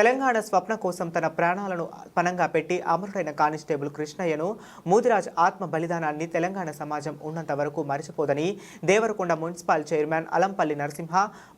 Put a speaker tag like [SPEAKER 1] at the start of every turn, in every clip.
[SPEAKER 1] తెలంగాణ స్వప్న కోసం తన ప్రాణాలను పనంగా పెట్టి అమరుడైన కానిస్టేబుల్ కృష్ణయ్యను మోదిరాజ్ ఆత్మ బలిదానాన్ని తెలంగాణ సమాజం ఉన్నంత వరకు మరిచిపోదని దేవరకొండ మున్సిపల్ చైర్మన్ అలంపల్లి నరసింహ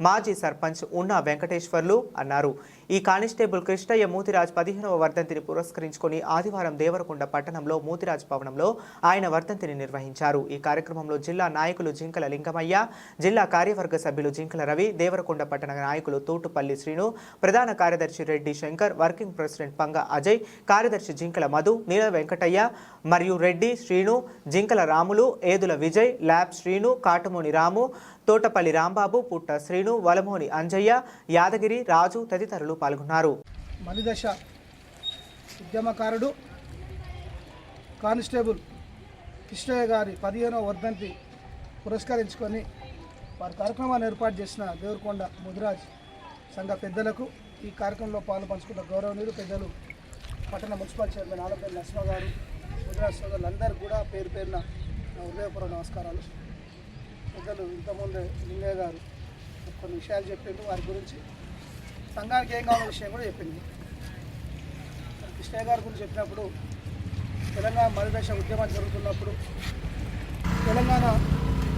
[SPEAKER 1] మాజీ సర్పంచ్ ఉన్నా వెంకటేశ్వర్లు అన్నారు. ఈ కానిస్టేబుల్ కృష్ణయ్య మూతిరాజ్ పదిహేనవ వర్ధంతిని పురస్కరించుకొని ఆదివారం దేవరకొండ పట్టణంలో మూతిరాజ్ భవనంలో ఆయన వర్ధంతిని నిర్వహించారు. ఈ కార్యక్రమంలో జిల్లా నాయకులు జింకల లింగమయ్య జిల్లా కార్యవర్గ సభ్యులు జింకల రవి దేవరకొండ పట్టణ నాయకులు తోటుపల్లి శ్రీను ప్రధాన కార్యదర్శి రెడ్డి శంకర్ వర్కింగ్ ప్రెసిడెంట్ పంగ అజయ్ కార్యదర్శి జింకల మధు నీల వెంకటయ్య మరియు రెడ్డి శ్రీను జింకల రాములు ఏదుల విజయ్ ల్యాబ్ శ్రీను కాటమోని రాము తోటపల్లి రాంబాబు పుట్ట శ్రీను వలమోని అంజయ్య యాదగిరి రాజు తదితరులు పాల్గొన్నారు.
[SPEAKER 2] మణిదశ ఉద్యమకారుడు కానిస్టేబుల్ కృష్ణయ్య గారి పదిహేనవ వర్ధంతి పురస్కరించుకొని వారి కార్యక్రమాన్ని ఏర్పాటు చేసిన దేవరకొండ ముదిరాజ్ సంఘ పెద్దలకు ఈ కార్యక్రమంలో పాలు పంచుకున్న గౌరవనీయులు పెద్దలు పట్టణ మున్సిపల్ చైర్మన్ ఆలపల్లి నరసింహ గారు ముదిరాజ్ సోదరులందరూ కూడా పేరు పేరున నా నమస్కారాలు. పెద్దలు ఇంతకుముందే లింగయ్య గారు కొన్ని విషయాలు చెప్పిండు వారి గురించి సంఘానికి ఏం కావాలనే విషయం కూడా చెప్పింది. కృష్ణయ్య గారి గురించి చెప్పినప్పుడు తెలంగాణ మరిదేశ ఉద్యమం జరుగుతున్నప్పుడు తెలంగాణ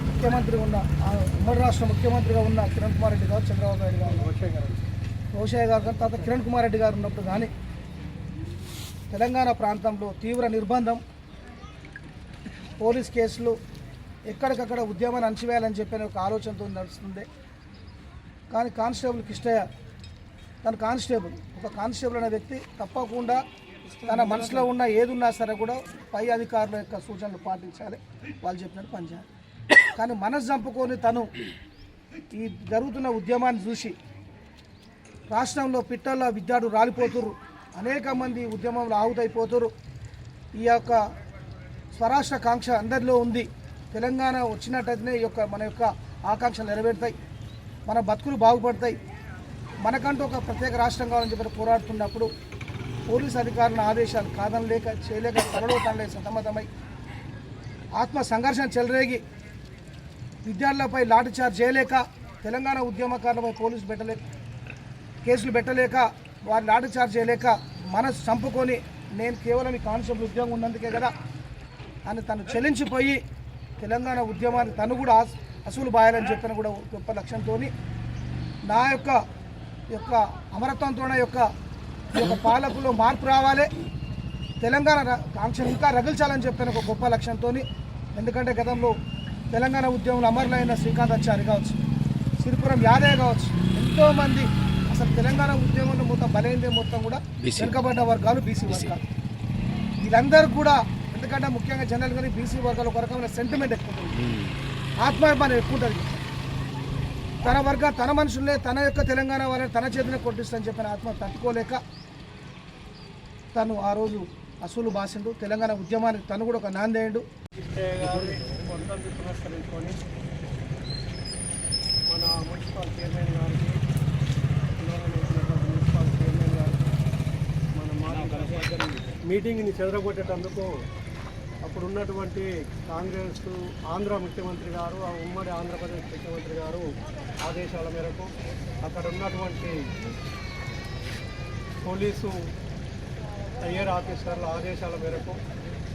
[SPEAKER 2] ముఖ్యమంత్రి ఉన్న ఆ ఉమ్మడి రాష్ట్ర ముఖ్యమంత్రిగా ఉన్న కిరణ్ కుమార్ రెడ్డి గారు చంద్రబాబు నాయుడు గారు. రోషయ్య గారు. రోషయ్య గారు కానీ తర్వాత కిరణ్ కుమార్ రెడ్డి గారు ఉన్నప్పుడు కానీ తెలంగాణ ప్రాంతంలో తీవ్ర నిర్బంధం పోలీస్ కేసులు ఎక్కడికక్కడ ఉద్యమాన్ని అణచివేయాలని చెప్పిన ఒక ఆలోచనతో నడుస్తుంది కానీ కానిస్టేబుల్ కృష్ణయ్య తన కానిస్టేబుల్. ఒక కానిస్టేబుల్ అనే వ్యక్తి తప్పకుండా తన మనసులో ఉన్న ఏదున్నా సరే కూడా పై అధికారుల యొక్క సూచనలు పాటించాలి. వాళ్ళు చెప్పినట్టు పనిచేయాలి. కానీ మనసు చంపుకొని తను ఈ జరుగుతున్న ఉద్యమాన్ని చూసి రాష్ట్రంలో పిట్టల్లో విద్యార్థులు రాలిపోతురు అనేక మంది ఉద్యమంలో ఆహుతైపోతురు ఈ యొక్క స్వరాష్ట్ర కాంక్ష అందరిలో ఉంది. తెలంగాణ వచ్చినట్టయితేనే ఈ యొక్క మన యొక్క ఆకాంక్షలు నెరవేరుతాయి. మన బతుకులు బాగుపడతాయి. మనకంటూ ఒక ప్రత్యేక రాష్ట్రం కావాలని చెప్పి పోరాడుతున్నప్పుడు పోలీస్ అధికారుల ఆదేశాలు కాదనలేక చేయలేక తరలోతనలే సతమతమై ఆత్మ సంఘర్షణ చెలరేగి విద్యార్థులపై లాఠీచార్జ్ చేయలేక తెలంగాణ ఉద్యమకారులపై పోలీసులు పెట్టలేక కేసులు పెట్టలేక వారి లాఠీచార్జ్ చేయలేక మనసు చంపుకొని నేను కేవలం ఈ కానిస్టేబుల్ ఉద్యోగం ఉన్నందుకే కదా అని తను చెల్లించిపోయి తెలంగాణ ఉద్యమాన్ని తను కూడా అసలు అసూలు బాయాలని చెప్పిన కూడా గొప్ప లక్ష్యంతో నా యొక్క యొక్క అమరత్వంతోనే యొక్క యొక్క పాలకులో మార్పు రావాలి. తెలంగాణ కాంక్షను ఇంకా రగిల్చాలని చెప్పిన ఒక గొప్ప లక్ష్యంతో ఎందుకంటే గతంలో తెలంగాణ ఉద్యమంలో అమరులైన శ్రీకాంతాచారి కావచ్చు సిరిపురం యాదయ్య కావచ్చు ఎంతోమంది అసలు తెలంగాణ ఉద్యమంలో మొత్తం బలైందే మొత్తం కూడా వెనుకబడ్డ వర్గాలు బీసీ వర్గాలు. వీళ్ళందరూ కూడా ఎందుకంటే ముఖ్యంగా జనరల్ కానీ బీసీ వర్గాల ఒక రకమైన సెంటిమెంట్ ఎక్కువ ఉంటుంది. ఆత్మాభిమానం ఎక్కువ ఉంటుంది. తన వర్గ తన మనుషులే తన యొక్క తెలంగాణ వాళ్ళని తన చేతిని కొట్టిస్తని చెప్పిన ఆత్మ తట్టుకోలేక తను ఆ రోజు అసూలు బాసిండు. తెలంగాణ ఉద్యమానికి తను కూడా ఒక నాందేయుడు.
[SPEAKER 3] పురస్కరించుకొని మన మున్సిపల్ చైర్మన్ గారికి మున్సిపల్ చైర్మన్ గారికి మన మాజీ మీటింగ్ని చెదరగొట్టేటందుకు అప్పుడు ఉన్నటువంటి కాంగ్రెస్ ఆంధ్ర ముఖ్యమంత్రి గారు ఆ ఉమ్మడి ఆంధ్రప్రదేశ్ ముఖ్యమంత్రి గారు ఆదేశాల మేరకు అక్కడ ఉన్నటువంటి పోలీసు ఐఆర్ ఆఫీసర్ల ఆదేశాల మేరకు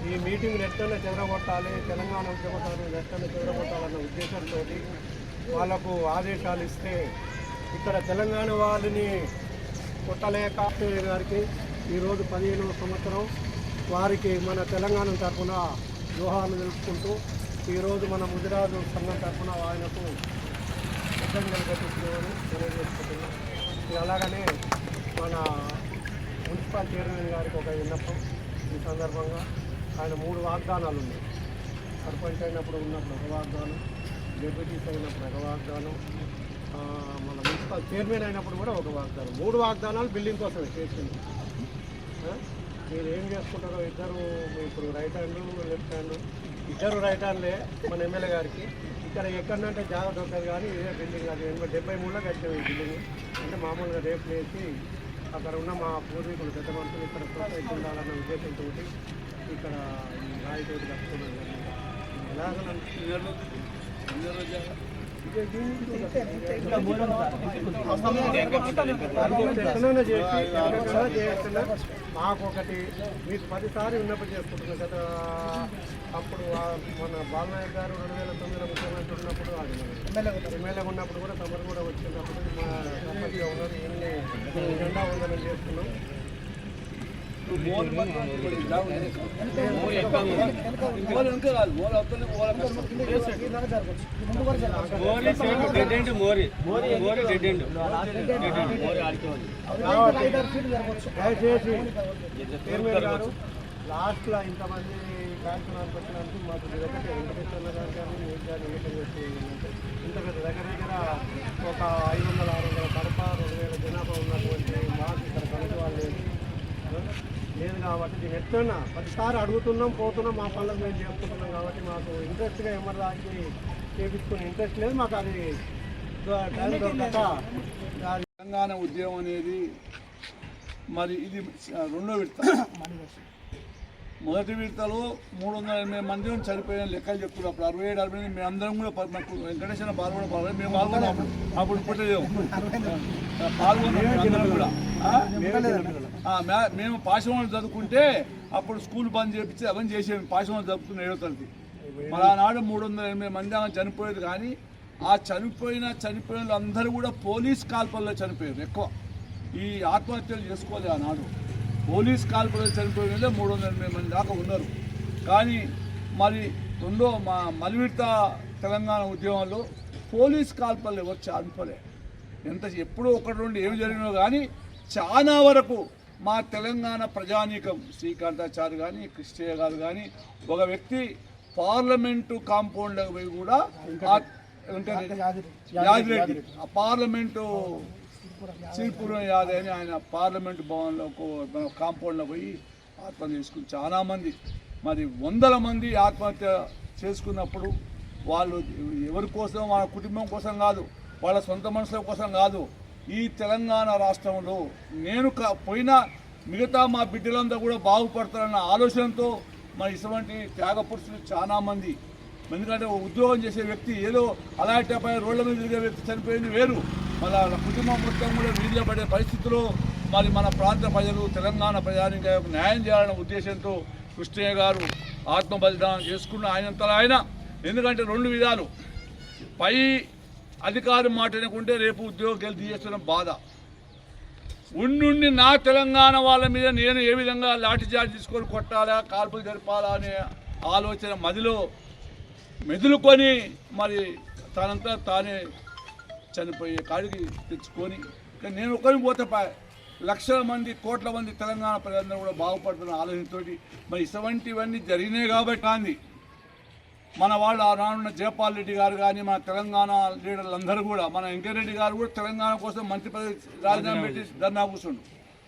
[SPEAKER 3] ఈ మీటింగ్ ఎట్లనే చెదరగొట్టాలి తెలంగాణ ఉద్యమకారులు ఎట్లనే చెదరగొట్టాలన్న ఉద్దేశంతో వాళ్ళకు ఆదేశాలు ఇస్తే ఇక్కడ తెలంగాణ వాళ్ళని కొట్టలేక గారికి ఈరోజు పదిహేనవ సంవత్సరం వారికి మన తెలంగాణ తరఫున దోహాలు తెలుపుకుంటూ ఈరోజు మన ముదిరాజు సంఘం తరఫున ఆయనకు ఇబ్బందులు ఘటిస్తున్నామని తెలియజేసుకుంటున్నాం అలాగనే మన మున్సిపల్ చైర్మన్ గారికి ఒక విన్నపం. ఈ సందర్భంగా ఆయన మూడు వాగ్దానాలు ఉన్నాయి. సర్పంచ్ అయినప్పుడు ఉన్నప్పుడు ఒక వాగ్దానం డెప్యూటీస్ అయినప్పుడు ఒక వాగ్దానం మన మున్సిపల్ చైర్మన్ అయినప్పుడు కూడా ఒక వాగ్దానం. మూడు వాగ్దానాలు బిల్డింగ్ కోసమే చేసింది. మీరు ఏం చేసుకుంటారో ఇద్దరు ఇప్పుడు రైట్ హ్యాండ్ లెఫ్ట్ హ్యాండ్ ఇద్దరు రైట్ హ్యాండ్లే మన ఎమ్మెల్యే గారికి. ఇక్కడ ఎక్కడంటే జాగ్రత్త దొరకదు కానీ ఇదే బిల్డింగ్ అది. ఎనభై డెబ్బై మూడులో కట్టాము ఈ బిల్డింగ్ అంటే మామూలుగా రేపు వేసి అక్కడ ఉన్న మా పూర్వీకులు పెద్ద మనుషులు ఇక్కడ సొసైటీ ఉండాలన్న ఉద్దేశంతో ఇక్కడ రాయితోటి కట్టుకున్నాం ఎలాగ ఎట్లనైనా చేసి మాకు ఒకటి మీకు పదిసారి విన్నపం చేసుకుంటున్నాం కదా. అప్పుడు మన బాలనాయక్ గారు రెండు వేల తొమ్మిదిలో ముఖ్యమంత్రి ఉన్నప్పుడు అది ఎమ్మెల్యే ఉన్నప్పుడు కూడా తమరు కూడా వచ్చినప్పుడు మా ఉన్నది ఉన్నారు. జెండా వందనం చేస్తున్నాం. దయచేసి చైర్మన్ గారు లాస్ట్లో ఇంతమంది కార్యక్రమాలు పెట్టినందుకు మాకు ఒకటే వెంకటేశ్వర గారు కానీ మీకు కానీ ఎన్నిక చేసి ఇంత పెద్ద దగ్గర దగ్గర ఒక ఐదు వందల ఆరు వందల కడప రెండు వేల జనాభా ఉన్నటువంటి మాకు ఇక్కడ కలిసి వాళ్ళు లేదు. దీన్ని ఎట్లన్నా ప్రతిసారి అడుగుతున్నాం పోతున్నాం మా పనులకు మేము చేసుకుంటున్నాం కాబట్టి మాకు ఇంట్రెస్ట్గా ఎమర్దాకి చేపించుకునే ఇంట్రెస్ట్ లేదు. మాకు అది
[SPEAKER 4] తెలంగాణ ఉద్యమం అనేది మరి ఇది రెండో విడత. మొదటి విడతలో మూడు వందల ఎనభై మంది చనిపోయిన లెక్కలు చెప్తున్నారు అప్పుడు అరవై ఏడు అరవై మేము అందరం కూడా మాకు వెంకటేశ్వర పాల్గొన పాల్గొన మేము పాల్గొన్నాం అప్పుడు. పుట్టలేము పాల్గొన్నాం అందరం కూడా. మేము పాశవాళ్ళు చదువుకుంటే అప్పుడు స్కూల్ బంద్ చేపించి అవన్నీ చేసేవి. పాశవాళ్ళు చదువుకున్న ఏడో తరగతి. మరి ఆనాడు మూడు వందల ఎనభై మంది ఆమె చనిపోయేది కానీ ఆ చనిపోయిన చనిపోయిన వాళ్ళందరూ కూడా పోలీస్ కాల్పల్లో చనిపోయారు ఎక్కువ. ఈ ఆత్మహత్యలు చేసుకోలేదు ఆనాడు. పోలీస్ కాల్పల్లో చనిపోయిన మూడు వందల ఎనభై మంది దాకా ఉన్నారు. కానీ మరి రెండో మా మలివిడత తెలంగాణ ఉద్యమంలో పోలీస్ కాల్పల్లో ఎవరు చనిపోలే ఎంత ఎప్పుడో ఒకటి రెండు ఏమి జరిగినో కానీ చాలా వరకు మా తెలంగాణ ప్రజానీకం శ్రీకాంతాచారి కానీ కృష్ణయ్య గారు కానీ ఒక వ్యక్తి పార్లమెంటు కాంపౌండ్లకు పోయి కూడా ఆ పార్లమెంటు శ్రీపురం యాదవ్ అని ఆయన పార్లమెంట్ భవన్లో మన కాంపౌండ్లో పోయి ఆత్మహత్య చేసుకుని చాలామంది మరి వందల మంది ఆత్మహత్య చేసుకున్నప్పుడు వాళ్ళు ఎవరి కోసం వాళ్ళ కుటుంబం కోసం కాదు వాళ్ళ సొంత మనుషుల కోసం కాదు ఈ తెలంగాణ రాష్ట్రంలో నేను పోయినా మిగతా మా బిడ్డలంతా కూడా బాగుపడతారన్న ఆలోచనతో మరి ఇటువంటి త్యాగ పురుషులు ఎందుకంటే ఉద్యోగం చేసే వ్యక్తి ఏదో అలాంటి రోడ్ల మీద తిరిగే వ్యక్తి చనిపోయింది వేరు. వాళ్ళ కుటుంబం మొత్తం కూడా వీధిలో పడే పరిస్థితుల్లో మరి మన ప్రాంత ప్రజలు తెలంగాణ ప్రజానికి న్యాయం చేయాలనే ఉద్దేశంతో కృష్ణయ్య గారు ఆత్మ బలిదానం చేసుకున్న ఆయనంతలా ఆయన ఎందుకంటే రెండు విధాలు. పై అధికారం మాట్లాడుకుంటే రేపు ఉద్యోగాలు తీసేస్తున్న బాధ. ఉండి నా తెలంగాణ వాళ్ళ మీద నేను ఏ విధంగా లాఠీచార్జ్ తీసుకొని కొట్టాలా కాల్పులు జరపాలా అనే ఆలోచన మదిలో మెదులుకొని మరి తనంతా తానే చనిపోయే కాడికి తెచ్చుకొని కానీ నేను ఒకరిని పోతే పా- లక్షల మంది కోట్ల మంది తెలంగాణ ప్రజలందరూ కూడా బాగుపడుతున్న ఆలోచనతోటి మరి ఇటువంటివన్నీ జరిగినాయి కాబట్టి గాంధీ మన వాళ్ళు ఆనాడున్న జయపాల్ రెడ్డి గారు కానీ మన తెలంగాణ లీడర్లు అందరూ కూడా మన వెంకయ్యరెడ్డి గారు కూడా తెలంగాణ కోసం మంత్రి పదవి రాజీనామా పెట్టి ధర్నా కూర్చుండు.